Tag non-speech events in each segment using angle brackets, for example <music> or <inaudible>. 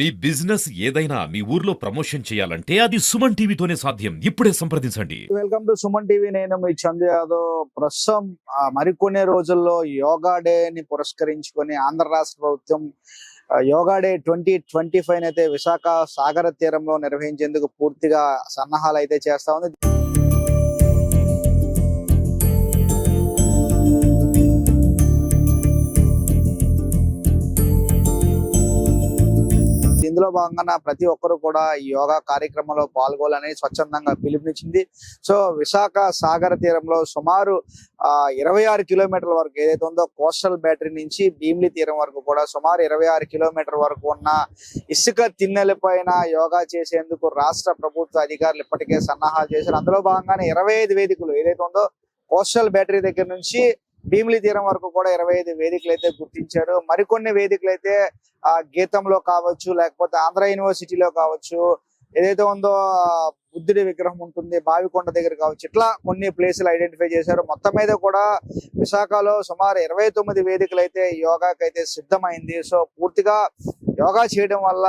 మీ business ఏదైనా మీ ఊర్లో promotion చేయాలంటే అది సుమన్ టీవీతోనే సాధ్యం. ఇప్పుడే సంప్రదించండి. Welcome to Suman TV. నేను మీ చంద్ యాదవ్. ప్రస్తుతం మరికొన్ని రోజుల్లో యోగా డే ని పురస్కరించుకొని ఆంధ్ర రాష్ట్ర ప్రభుత్వం yoga day twenty twenty five అయితే విశాఖ సాగర తీరంలో నిర్వహించేందుకు పూర్తిగా సన్నాహాలు అయితే చేస్తా ఉంది. ఇందులో భాగంగా ప్రతి ఒక్కరు కూడా ఈ యోగా కార్యక్రమంలో పాల్గొనాలని స్వచ్ఛందంగా పిలుపునిచ్చింది. సో విశాఖ సాగర తీరంలో సుమారు ఆ ఇరవై ఆరు కిలోమీటర్ల వరకు ఏదైతే ఉందో కోస్టల్ బ్యాటరీ నుంచి భీమిలి తీరం వరకు కూడా సుమారు ఇరవై ఆరు కిలోమీటర్ వరకు ఉన్న ఇసుక తిన్నెల పైన యోగా చేసేందుకు రాష్ట్ర ప్రభుత్వ అధికారులు ఇప్పటికే సన్నాహాలు చేశారు. అందులో భాగంగానే ఇరవై ఐదు వేదికలు ఏదైతే ఉందో కోస్టల్ బ్యాటరీ దగ్గర నుంచి భీమిలి తీరం వరకు కూడా ఇరవై ఐదు వేదికలు అయితే గుర్తించారు. మరికొన్ని వేదికలు అయితే ఆ గీతంలో కావచ్చు లేకపోతే ఆంధ్ర యూనివర్సిటీలో కావచ్చు ఏదైతే ఉందో బుద్ధుడి విగ్రహం ఉంటుంది బావికొండ దగ్గర కావచ్చు ఇట్లా కొన్ని ప్లేసులు ఐడెంటిఫై చేశారు. మొత్తం మీద కూడా విశాఖలో సుమారు ఇరవై తొమ్మిది వేదికలు అయితే యోగాకి అయితే సిద్ధమైంది. సో పూర్తిగా యోగా చేయడం వల్ల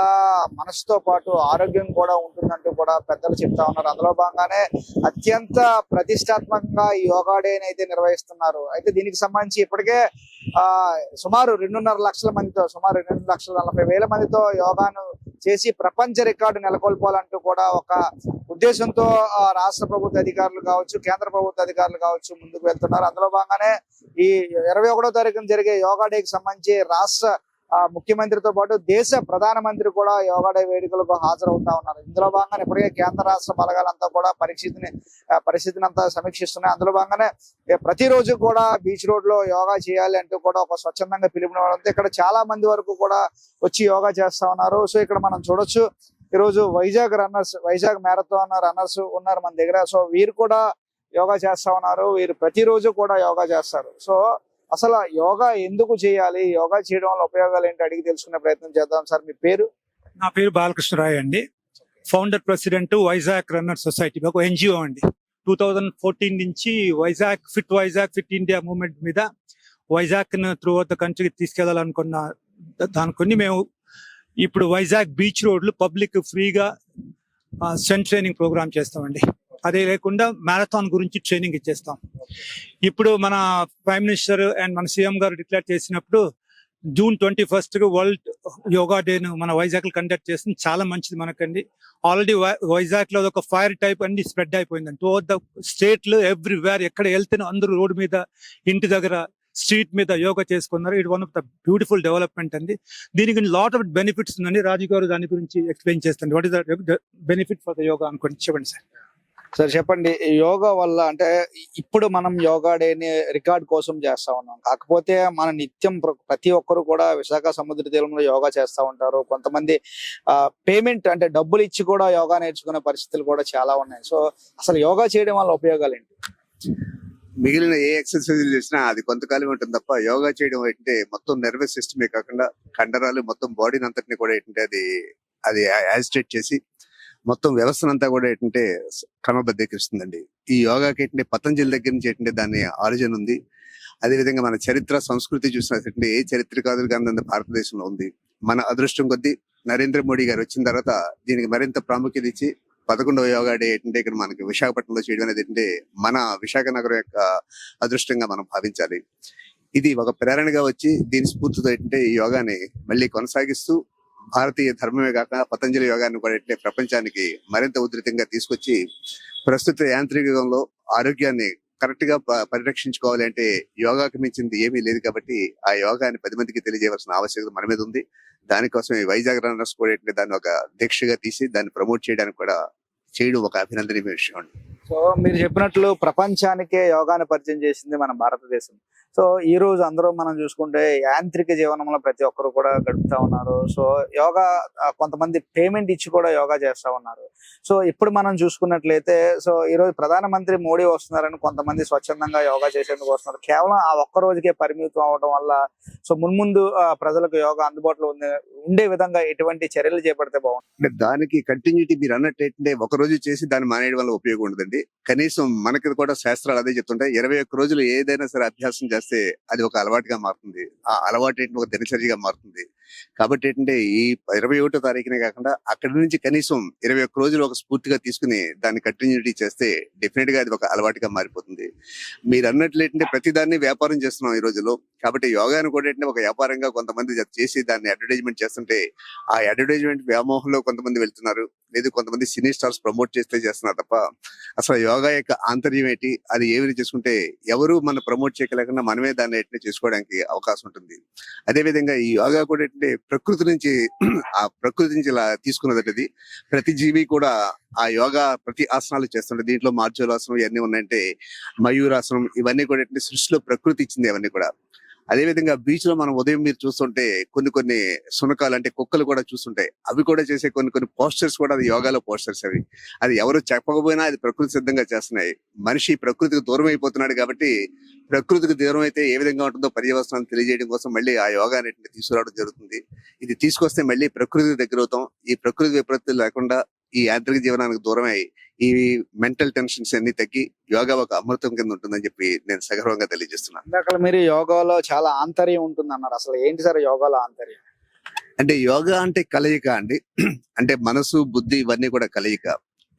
మనసుతో పాటు ఆరోగ్యం కూడా ఉంటుందంటూ కూడా పెద్దలు చెప్తా ఉన్నారు. అందులో భాగంగానే అత్యంత ప్రతిష్టాత్మకంగా ఈ యోగా డే అయితే నిర్వహిస్తున్నారు. అయితే దీనికి సంబంధించి ఇప్పటికే ఆ సుమారు రెండున్నర లక్షల మందితో సుమారు రెండు లక్షల నలభై వేల మందితో యోగాను చేసి ప్రపంచ రికార్డు నెలకొల్పాలంటూ కూడా ఒక ఉద్దేశంతో ఆ, రాష్ట్ర ప్రభుత్వ అధికారులు కావచ్చు కేంద్ర ప్రభుత్వ అధికారులు కావచ్చు ముందుకు వెళ్తున్నారు. అందులో భాగంగానే ఈ ఇరవై ఒకటో తారీఖున జరిగే యోగా డేకి సంబంధించి రాష్ట్ర ముఖ్యమంత్రితో పాటు దేశ ప్రధానమంత్రి కూడా యోగా వేడుకలకు హాజరవుతా ఉన్నారు. ఇందులో భాగంగానే ఇప్పటికే కేంద్ర రాష్ట్ర బలగాలంతా కూడా పరిస్థితిని పరిస్థితిని అంతా సమీక్షిస్తున్నాయి. అందులో భాగంగానే ప్రతిరోజు కూడా బీచ్ రోడ్లో యోగా చేయాలి అంటూ కూడా ఒక స్వచ్ఛందంగా పిలుపునివ్వడంతో ఇక్కడ చాలా మంది వరకు కూడా వచ్చి యోగా చేస్తా ఉన్నారు. సో ఇక్కడ మనం చూడొచ్చు ఈ రోజు Vizag runners Vizag marathon runners ఉన్నారు మన దగ్గర. సో వీరు కూడా యోగా చేస్తా ఉన్నారు. వీరు ప్రతిరోజు కూడా యోగా చేస్తారు. సో అసలు యోగా ఎందుకు చేయాలి? యోగా చేయడం వల్ల ఉపయోగాలు ఏంటి? అడిగి తెలుసుకునే ప్రయత్నం చేద్దాం. సార్ మీ పేరు? నా పేరు బాలకృష్ణరాయ్ అండి. Founder president Vizag runner society ఒక ఎన్జిఓ అండి. టూ థౌజండ్ ఫోర్టీన్ నుంచి Vizag fit Vizag fit India movement మీద వైజాగ్ త్రూ అవుట్ ద కంట్రీకి తీసుకెళ్ళాలనుకున్న దానికొని మేము ఇప్పుడు వైజాగ్ బీచ్ రోడ్లు పబ్లిక్ ఫ్రీగా స్ట్రెంత్ ట్రైనింగ్ ప్రోగ్రామ్ చేస్తామండి. అదే లేకుండా మ్యారథాన్ గురించి ట్రైనింగ్ ఇచ్చేస్తాం. ఇప్పుడు మన ప్రైమ్ మినిస్టర్ అండ్ మన సీఎం గారు డిక్లేర్ చేసినప్పుడు June twenty first world yoga డేను మన వైజాగ్లో కండక్ట్ చేస్తుంది చాలా మంచిది మనకండి. ఆల్రెడీ వైజాగ్లో ఒక ఫైర్ టైప్ అన్ని స్ప్రెడ్ అయిపోయిందండి. టూ ద స్టేట్లో ఎవ్రీవేర్ ఎక్కడ వెళ్తే అందరూ రోడ్ మీద ఇంటి దగ్గర స్ట్రీట్ మీద యోగా చేసుకున్నారు. It one of the beautiful development అండి. దీనికి లాట్ ఆఫ్ బెనిఫిట్స్ ఉందండి. రాజు గారు దాని గురించి ఎక్స్ప్లెయిన్ చేస్తాను. What is the benefit for the yoga అనుకోండి. చెప్పండి సార్. సార్ చెప్పండి. యోగా వల్ల అంటే ఇప్పుడు మనం యోగా డేని రికార్డ్ కోసం చేస్తా ఉన్నాం. కాకపోతే మన నిత్యం ప్ర- ప్రతి ఒక్కరు కూడా విశాఖ సముద్ర తీరంలో యోగా చేస్తా ఉంటారు. కొంతమంది ఆ పేమెంట్ అంటే డబ్బులు ఇచ్చి కూడా యోగా నేర్చుకునే పరిస్థితులు కూడా చాలా ఉన్నాయి. సో అసలు యోగా చేయడం వల్ల ఉపయోగాలు ఏంటి? మిగిలిన ఏ ఎక్సర్సైజ్ చేసినా అది కొంతకాలం ఉంటుంది తప్ప యోగా చేయడం ఏంటంటే మొత్తం నర్వస్ సిస్టమే కాకుండా కండరాలు మొత్తం బాడీని అంతటిని కూడా ఏంటంటే అది అది యాజిటేట్ చేసి మొత్తం వ్యవస్థనంతా కూడా ఏంటంటే క్రమబద్ధీకరిస్తుందండి. ఈ యోగాకి ఏంటంటే పతంజలి దగ్గర నుంచి ఏంటంటే దాని ఆరిజిన్ ఉంది. అదే విధంగా మన చరిత్ర సంస్కృతి చూసినట్టు ఏ చరిత్రకారులు కానీ భారతదేశంలో ఉంది. మన అదృష్టం కొద్దీ నరేంద్ర మోడీ గారు వచ్చిన తర్వాత దీనికి మరింత ప్రాముఖ్యత ఇచ్చి పదకొండవ యోగా డే ఏంటంటే ఇక్కడ మనకి విశాఖపట్నంలో చేయడం అనేది ఏంటంటే మన విశాఖ నగరం యొక్క అదృష్టంగా మనం భావించాలి. ఇది ఒక ప్రేరణగా వచ్చి దీని స్ఫూర్తితో ఏంటంటే ఈ యోగాని మళ్ళీ కొనసాగిస్తూ భారతీయ ధర్మమే కాక పతంజలి యోగాన్ని కూడా ఇట్లే ప్రపంచానికి మరింత ఉధృతంగా తీసుకొచ్చి ప్రస్తుత యాంత్రిక యుగంలో ఆరోగ్యాన్ని కరెక్ట్గా ప- పరిరక్షించుకోవాలి అంటే యోగాకి మించింది ఏమీ లేదు కాబట్టి ఆ యోగాని పది మందికి తెలియజేయవలసిన ఆవశ్యకత మన మీద ఉంది. దానికోసం ఈ వైజాగ్ రన్నర్స్ కూడా దాన్ని ఒక దీక్షగా తీసి దాన్ని ప్రమోట్ చేయడానికి కూడా చేయడం ఒక అభినందనీయ విషయం అండి. సో మీరు చెప్పినట్లు ప్రపంచానికే యోగాను పరిచయం చేసింది మన భారతదేశం. సో ఈ రోజు అందరూ మనం చూసుకుంటే యాంత్రిక జీవనంలో ప్రతి ఒక్కరు కూడా గడుపుతా ఉన్నారు. సో యోగా కొంతమంది పేమెంట్ ఇచ్చి కూడా యోగా చేస్తా ఉన్నారు. సో ఇప్పుడు మనం చూసుకున్నట్లయితే సో ఈ రోజు ప్రధానమంత్రి మోడీ వస్తున్నారని కొంతమంది స్వచ్ఛందంగా యోగా చేసేందుకు వస్తున్నారు. కేవలం ఆ ఒక్క రోజుకే పరిమితం అవడం వల్ల సో మున్ముందు ప్రజలకు యోగా అందుబాటులో ఉంది ఉండే విధంగా ఎటువంటి చర్యలు చేపడితే బాగుంటుంది? దానికి కంటిన్యూటీ మీరు అన్నట్టు ఒక రోజు చేసి దాన్ని మానేయడం వల్ల ఉపయోగం ఉండదండి. కనీసం మనకి కూడా శాస్త్రాలు అదే చెప్తుంటాయి ఇరవై ఒక్క రోజులు ఏదైనా సరే అభ్యాసం చేస్తే అది ఒక అలవాటుగా మారుతుంది. ఆ అలవాటు ఏంటి? ఒక దినచర్యగా మారుతుంది. కాబట్టి ఏంటంటే ఈ ఇరవై ఒకటో తారీఖునే కాకుండా అక్కడి నుంచి కనీసం ఇరవై ఒక్క రోజులు ఒక స్ఫూర్తిగా తీసుకుని దాన్ని కంటిన్యూటీ చేస్తే డెఫినెట్గా అది ఒక అలవాటుగా మారిపోతుంది. మీరు అన్నట్లు ఏంటంటే ప్రతిదాన్ని వ్యాపారం చేస్తున్నాం ఈ రోజుల్లో. కాబట్టి యోగాను కూడా ఏంటంటే ఒక వ్యాపారంగా కొంతమంది చేసి దాన్ని అడ్వర్టైజ్మెంట్ చేస్తుంటే ఆ అడ్వర్టైజ్మెంట్ వ్యామోహంలో కొంతమంది వెళ్తున్నారు. లేదు కొంతమంది సినీ స్టార్స్ ప్రమోట్ చేస్తే చేస్తున్నారు తప్ప అసలు యోగా యొక్క ఆంతర్యం ఏంటి? అది ఏమి చేసుకుంటే ఎవరు మనం ప్రమోట్ చేయలేకుండా మనమే దాన్ని ఎట్లా చేసుకోవడానికి అవకాశం ఉంటుంది. అదే విధంగా ఈ యోగా కూడా ఏంటంటే ప్రకృతి నుంచి ఆ ప్రకృతి నుంచి ఇలా తీసుకున్నది ప్రతి జీవి కూడా ఆ యోగా ప్రతి ఆసనాలు చేస్తుంటే దీంట్లో మార్జోలాసనం ఇవన్నీ ఉన్నాయంటే మయూరాసనం ఇవన్నీ కూడా ఏంటంటే సృష్టిలో ప్రకృతి ఇచ్చింది అవన్నీ కూడా. అదే విధంగా బీచ్లో మనం ఉదయం మీరు చూస్తుంటే కొన్ని కొన్ని సునకాలు అంటే కుక్కలు కూడా చూస్తుంటాయి. అవి కూడా చేసే కొన్ని కొన్ని పోస్టర్స్ కూడా అది యోగాలో పోస్టర్స్ అవి. అది ఎవరు చెప్పకపోయినా అది ప్రకృతి సిద్ధంగా చేస్తున్నాయి. మనిషి ప్రకృతికి దూరం అయిపోతున్నాడు కాబట్టి ప్రకృతికి దూరం అయితే ఏ విధంగా ఉంటుందో పర్యవసనాన్ని తెలియజేయడం కోసం మళ్ళీ ఆ యోగా అనేటిని తీసుకురావడం జరుగుతుంది. ఇది తీసుకొస్తే మళ్ళీ ప్రకృతికి దగ్గర అవుతాం. ఈ ప్రకృతి విపత్తులు లేకుండా ఈ యాంత్రిక జీవనానికి దూరమై ఈ మెంటల్ టెన్షన్స్ అన్ని తగ్గి యోగా ఒక అమృతం కింద ఉంటుందని చెప్పి నేను సగర్వంగా తెలియజేస్తున్నాను. ఇందాక మీరు యోగాలో చాలా ఆంతర్యం ఉంటుంది అన్నారు అసలు ఏంటి సార్ యోగాలో ఆంతర్యం? అంటే యోగా అంటే కలయిక అండి. అంటే మనసు బుద్ధి ఇవన్నీ కూడా కలయిక.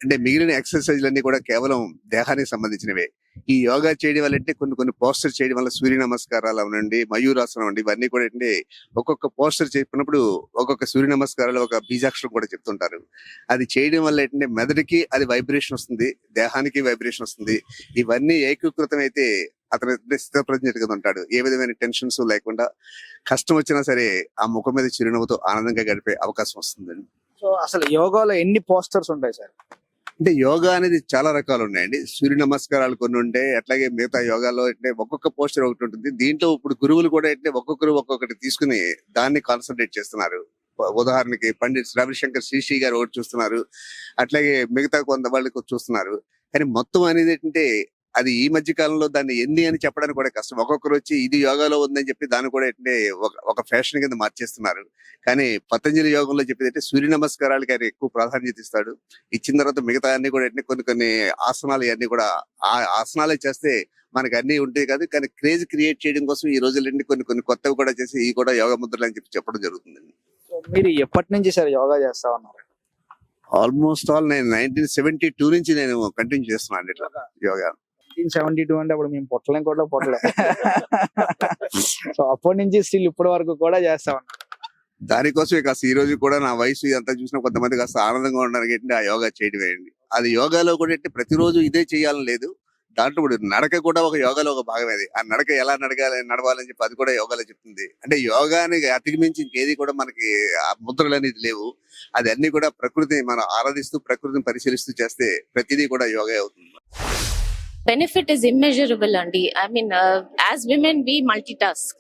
అంటే మిగిలిన ఎక్సర్సైజ్లన్నీ కూడా కేవలం దేహానికి సంబంధించినవే. ఈ యోగా చేయడం వల్ల అంటే కొన్ని కొన్ని పోస్టర్ చేయడం వల్ల సూర్య నమస్కారాలు అవనండి మయూరాసనం అండి ఇవన్నీ కూడా ఏంటంటే ఒక్కొక్క పోస్టర్ చెప్పినప్పుడు ఒక్కొక్క సూర్య నమస్కారాలు ఒక బీజాక్షరం కూడా చెప్తుంటారు. అది చేయడం వల్ల ఏంటంటే మెదడుకి అది వైబ్రేషన్ వస్తుంది దేహానికి వైబ్రేషన్ వస్తుంది. ఇవన్నీ ఏకీకృతం అయితే అతను స్థితప్రజ్ఞతగా ఉంటాడు. ఏ విధమైన టెన్షన్స్ లేకుండా కష్టం వచ్చినా సరే ఆ ముఖం మీద చిరునవ్వుతో ఆనందంగా గడిపే అవకాశం వస్తుందండి. సో అసలు యోగాలో ఎన్ని పోస్టర్స్ ఉంటాయి సార్? అంటే యోగా అనేది చాలా రకాలు ఉన్నాయండి సూర్య నమస్కారాలు కొన్ని ఉంటాయి అట్లాగే మిగతా యోగాలో అంటే ఒక్కొక్క పోస్టర్ ఒకటి ఉంటుంది. దీంట్లో ఇప్పుడు గురువులు కూడా అంటే ఒక్కొక్కరు ఒక్కొక్కటి తీసుకుని దాన్ని కాన్సన్ట్రేట్ చేస్తున్నారు. ఉదాహరణకి పండిత్ రవిశంకర్ శ్రీశ్రీ గారు ఒకటి చూస్తున్నారు అట్లాగే మిగతా కొంత వాళ్ళకి చూస్తున్నారు. కానీ మొత్తం అనేది ఏంటంటే అది ఈ మధ్య కాలంలో దాన్ని ఎన్ని అని చెప్పడానికి కూడా కష్టం. ఒక్కొక్కరు వచ్చి ఇది యోగాలో ఉందని చెప్పి దాన్ని కూడా ఏంటంటే ఒక ఫ్యాషన్ కింద మార్చేస్తున్నారు. కానీ పతంజలి యోగంలో చెప్పేది అంటే సూర్య నమస్కారాలకి ఆయన ఎక్కువ ప్రాధాన్యత ఇస్తాడు. ఇచ్చిన తర్వాత మిగతా అన్ని కూడా ఏంటంటే కొన్ని కొన్ని ఆసనాలు ఇవన్నీ కూడా ఆ ఆసనాలే చేస్తే మనకి అన్ని ఉంటాయి కాదు. కానీ క్రేజ్ క్రియేట్ చేయడం కోసం ఈ రోజులు కొన్ని కొన్ని కొత్తవి కూడా చేసి ఈ కూడా యోగా ముద్రలు అని చెప్పి చెప్పడం జరుగుతుందండి. మీరు ఎప్పటి నుంచి సార్ యోగా చేస్తా ఉన్నారు? ఆల్మోస్ట్ ఆల్ నేను నైన్టీన్ సెవెంటీ టూ నుంచి నేను కంటిన్యూ చేస్తున్నాను ఇట్లా యోగా. నైన్టీన్ సెవెంటీ టూ అంటే అప్పుడు మేము పొట్టలేం కూడా పొట్టలే. సో అప్పటి నుంచి స్టిల్ ఇప్పటి వరకు కూడా చేస్తా ఉన్నాం. దానికోసం కాస్త ఈ రోజు కూడా నా వయసు ఇదంతా చూసిన కొంతమంది కాస్త ఆనందంగా ఉండడానికి ఏంటంటే ఆ యోగా చేయడం వేయండి అది యోగాలో కూడా ఏంటి ప్రతిరోజు ఇదే చేయాలని లేదు. దాంట్లో ఇప్పుడు నడక కూడా ఒక యోగాలో ఒక భాగం అది. ఆ నడక ఎలా నడగాలి నడవాలని చెప్పి అది కూడా యోగాలో చెప్తుంది. అంటే యోగాని అతిగమించి ఇంకేది కూడా మనకి ఆ ముద్రలు అనేది లేవు. అది అన్ని కూడా ప్రకృతిని మనం ఆరాధిస్తూ ప్రకృతిని పరిశీలిస్తూ చేస్తే ప్రతిదీ కూడా యోగా అవుతుంది. benefit is immeasurable andy i mean uh, as women we multitask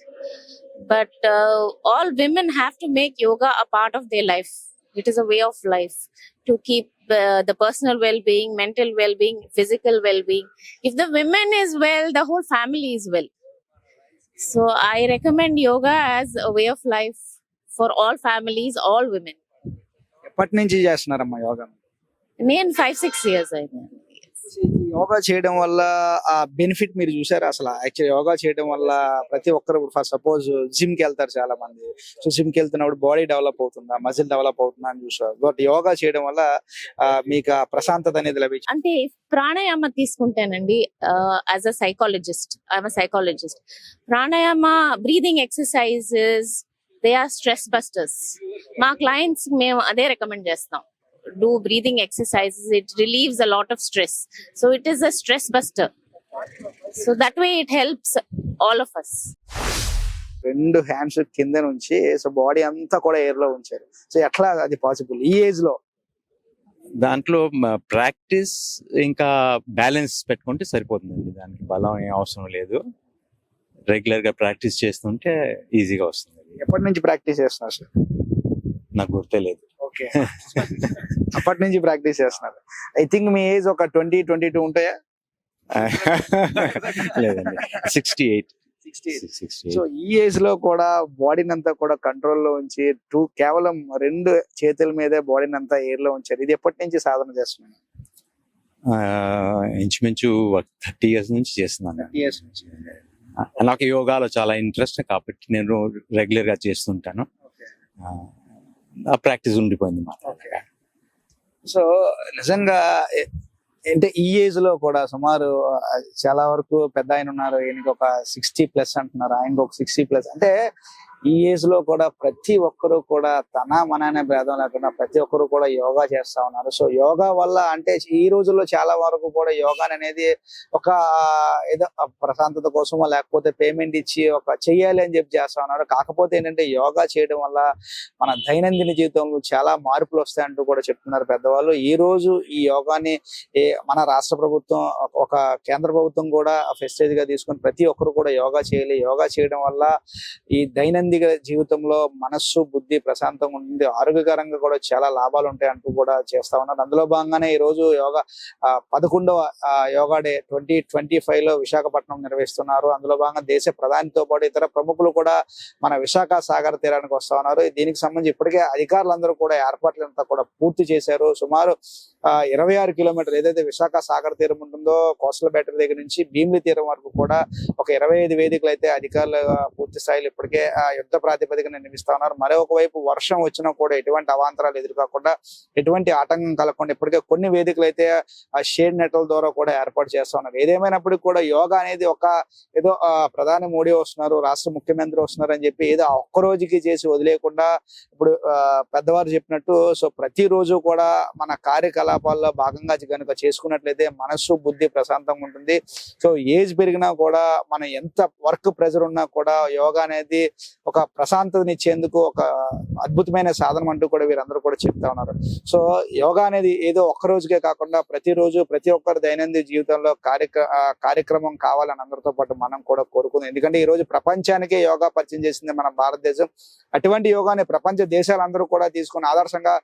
but uh, all women have to make yoga a part of their life it is a way of life to keep uh, the personal well-being mental well-being physical well-being if the women is well the whole family is well so i recommend yoga as a way of life for all families all women ఎప్పటి నుంచి చేస్తున్నారమ్మా యోగా నేను five six years అయింది ఈ యోగా చేయడం వల్ల ఆ benefit మీరు చూసారు? అసలు యాక్చువల్ యోగా చేయడం వల్ల ప్రతి ఒక్కరు ఫర్ సపోజ్ జిమ్కి వెళ్తారు చాలా మంది సో జిమ్కి వెళ్తున్నప్పుడు బాడీ డెవలప్ అవుతుందా? మజిల్ డెవలప్ అవుతుందా అని చూసారు. బట్ యోగా చేయడం వల్ల మీకు ఆ ప్రశాంతత అనేది లభించింది? అంటే ప్రాణాయామ తీసుకుంటానండి as a psychologist I'm psychologist pranayama breathing exercises they are stress busters మా క్లయింట్స్ మేము అదే రికమెండ్ చేస్తాం. Do breathing exercises it relieves a lot of stress so it is a stress buster so that way it helps all of us రెండు hands కింద నుంచి so body అంతా కూడా ఎయిర్లో ఉంచారు. సో ఎట్లా అది పాసిబుల్ ఈ ఏజ్లో? దాంట్లో ప్రాక్టీస్ ఇంకా బ్యాలెన్స్ పెట్టుకుంటే సరిపోతుందండి. దానికి బలం ఏం అవసరం లేదు. రెగ్యులర్గా ప్రాక్టీస్ చేస్తుంటే ఈజీగా వస్తుంది. ఎప్పటి నుంచి ప్రాక్టీస్ చేస్తున్నారు సార్ నాకు గుర్తే లేదు. ఓకే. <laughs> అప్పటి నుంచి ప్రాక్టీస్ చేస్తున్నారు. ఐ థింక్ మీ ఏజ్ ఒక ట్వంటీ ట్వంటీ టూ ఉంటాయా? <laughs> లేదండి. సిక్స్టీ ఎయిట్ సో ఈ ఏజ్లో కూడా బాడీని అంతా కూడా కంట్రోల్లో ఉంచి టూ కేవలం రెండు చేతుల మీదే బాడీని అంతా ఎయిర్లో ఉంచారు. ఇది ఎప్పటి నుంచి సాధన చేస్తున్నాను ఇంచుమించు థర్టీ ఇయర్స్ నుంచి చేస్తున్నాను. ఇయర్స్ నుంచి. ఆ, నాకు యోగాలో చాలా ఇంట్రెస్ట్ కాబట్టి నేను రెగ్యులర్గా చేస్తుంటాను ఆ, ప్రాక్టీస్ ఉండిపోయింది మా సో నిజంగా అంటే ఈ ఏజ్లో కూడా సుమారు చాలా వరకు పెద్ద ఆయన ఉన్నారు. ఈయనకి ఒక సిక్స్టీ ప్లస్ అంటున్నారు. ఆయనకి ఒక సిక్స్టీ ప్లస్. అంటే ఈ ఏజ్లో కూడా ప్రతి ఒక్కరు కూడా తన మన అనే భేదం లేకుండా ప్రతి ఒక్కరు కూడా యోగా చేస్తా ఉన్నారు. సో యోగా వల్ల అంటే ఈ రోజుల్లో చాలా వరకు కూడా యోగా అనేది ఒక ఏదో ప్రశాంతత కోసమో లేకపోతే పేమెంట్ ఇచ్చి ఒక చెయ్యాలి అని చెప్పి చేస్తా ఉన్నారు. కాకపోతే ఏంటంటే యోగా చేయడం వల్ల మన దైనందిన జీవితంలో చాలా మార్పులు వస్తాయంటూ కూడా చెప్తున్నారు పెద్దవాళ్ళు. ఈ రోజు ఈ యోగాని మన రాష్ట్ర ప్రభుత్వం ఒక- ఒక కేంద్ర ప్రభుత్వం కూడా ఫెస్టేజ్గా తీసుకొని ప్రతి ఒక్కరు కూడా యోగా చేయాలి. యోగా చేయడం వల్ల ఈ దైనందిన జీవితంలో మనస్సు బుద్ధి ప్రశాంతంగా ఉంటుంది ఆరోగ్యకరంగా కూడా చాలా లాభాలు ఉంటాయి అంటూ కూడా చేస్తా ఉన్నారు. అందులో భాగంగానే ఈ రోజు యోగా పదకొండవ యోగా డే ట్వంటీ ట్వంటీ ఫైవ్లో విశాఖపట్నం నిర్వహిస్తున్నారు. అందులో భాగంగా దేశ ప్రధానితో పాటు ఇతర ప్రముఖులు కూడా మన విశాఖ సాగర్ తీరానికి వస్తా ఉన్నారు. దీనికి సంబంధించి ఇప్పటికే అధికారులందరూ కూడా ఏర్పాట్లంతా కూడా పూర్తి చేశారు. సుమారు ఇరవై ఆరు కిలోమీటర్లు ఏదైతే విశాఖ సాగర్ తీరం ఉంటుందో కోస్టల్ బ్యాటరీ దగ్గర నుంచి భీమిలి తీరం వరకు కూడా ఒక ఇరవై ఐదు వేదికలు అయితే అధికారులు పూర్తి స్థాయిలో ఇప్పటికే ఆ, యుద్ధ ప్రాతిపదికన నిర్మిస్తా ఉన్నారు. మరొక వైపు వర్షం వచ్చినా కూడా ఎటువంటి అవాంతరాలు ఎదురుకాకుండా ఎటువంటి ఆటంకం కలగకుండా ఇప్పటికే కొన్ని వేదికలు అయితే ఆ షేడ్ నెట్ల ద్వారా కూడా ఏర్పాటు చేస్తా ఉన్నారు. ఏదేమైనప్పటికీ కూడా యోగా అనేది ఒక ఏదో ప్రధాని మోడీ వస్తున్నారు రాష్ట్ర ముఖ్యమంత్రి వస్తున్నారు అని చెప్పి ఏదో ఒక్క రోజుకి చేసి వదిలేకుండా ఇప్పుడు పెద్దవారు చెప్పినట్టు సో ప్రతిరోజు కూడా మన కార్యకలాపాల్లో భాగంగా కనుక చేసుకున్నట్లయితే మనస్సు బుద్ధి ప్రశాంతంగా ఉంటుంది. సో ఏజ్ పెరిగినా కూడా మన ఎంత వర్క్ ప్రెజర్ ఉన్నా కూడా యోగా అనేది ఒక ప్రశాంతతనిచ్చేందుకు ఒక అద్భుతమైన సాధనం అంటూ కూడా వీరందరూ కూడా చెప్తా ఉన్నారు. సో యోగా అనేది ఏదో ఒక్క రోజుకే కాకుండా ప్రతిరోజు ప్రతి ఒక్కరి దైనందిన జీవితంలో కార్యక్ర కార్యక్రమం కావాలని అందరితో పాటు మనం కూడా కోరుకుందాం. ఎందుకంటే ఈ రోజు ప్రపంచానికే యోగా పరిచయం చేసింది మన భారతదేశం. అటువంటి యోగాని ప్రపంచ దేశాలందరూ కూడా తీసుకుని ఆదర్శంగా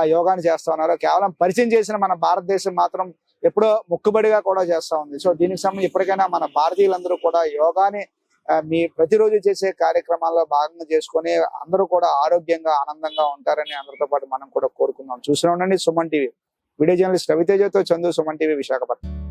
ఆ యోగాని చేస్తా ఉన్నారు. కేవలం పరిచయం చేసిన మన భారతదేశం మాత్రం ఎప్పుడో ముక్కుబడిగా కూడా చేస్తా ఉంది. సో దీనికి సంబంధించి ఇప్పటికైనా మన భారతీయులందరూ కూడా యోగాని మీ ప్రతిరోజు చేసే కార్యక్రమాల్లో భాగంగా చేసుకొని అందరూ కూడా ఆరోగ్యంగా ఆనందంగా ఉంటారని అందరితో పాటు మనం కూడా కోరుకుందాం. చూస్తూనే ఉండండి సుమన్ టీవీ. వీడియో జర్నలిస్ట్ రవితేజతో చందు సుమన్ టీవీ విశాఖపట్నం.